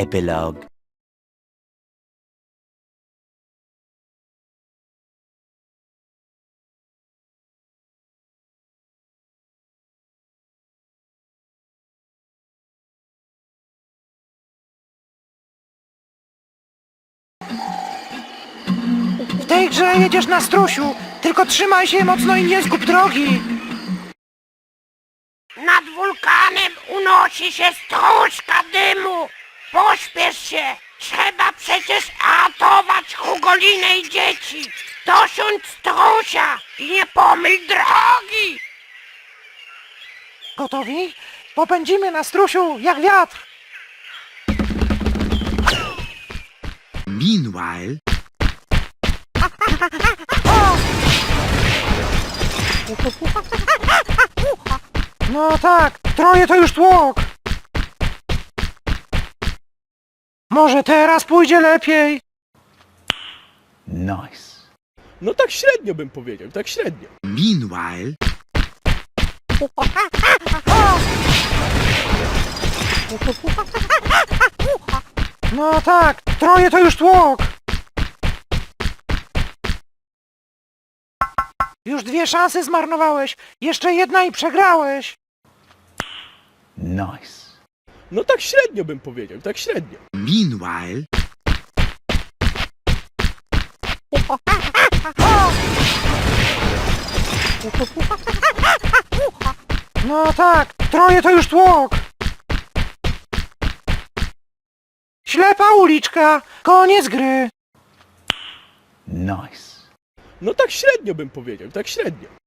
Epilogue W tej grze jedziesz na strusiu, tylko trzymaj się mocno i nie zgub drogi. Nad wulkanem unosi się stróżka dymu. Pośpiesz się, trzeba przecież ratować Hugolinę i dzieci. Dosiądź strusia i nie pomyl drogi. Gotowi? Popędzimy na strusiu jak wiatr. Meanwhile, No tak, troje to już tłok. Może teraz pójdzie lepiej. Nice. No tak średnio bym powiedział, tak średnio. meanwhile, No tak, troje to już tłok. Już dwie szanse zmarnowałeś. Jeszcze jedna i przegrałeś. Nice. No tak średnio bym powiedział, tak średnio. meanwhile, No tak, troje to już tłok. Ślepa uliczka, koniec gry. Nice. No tak średnio bym powiedział, tak średnio.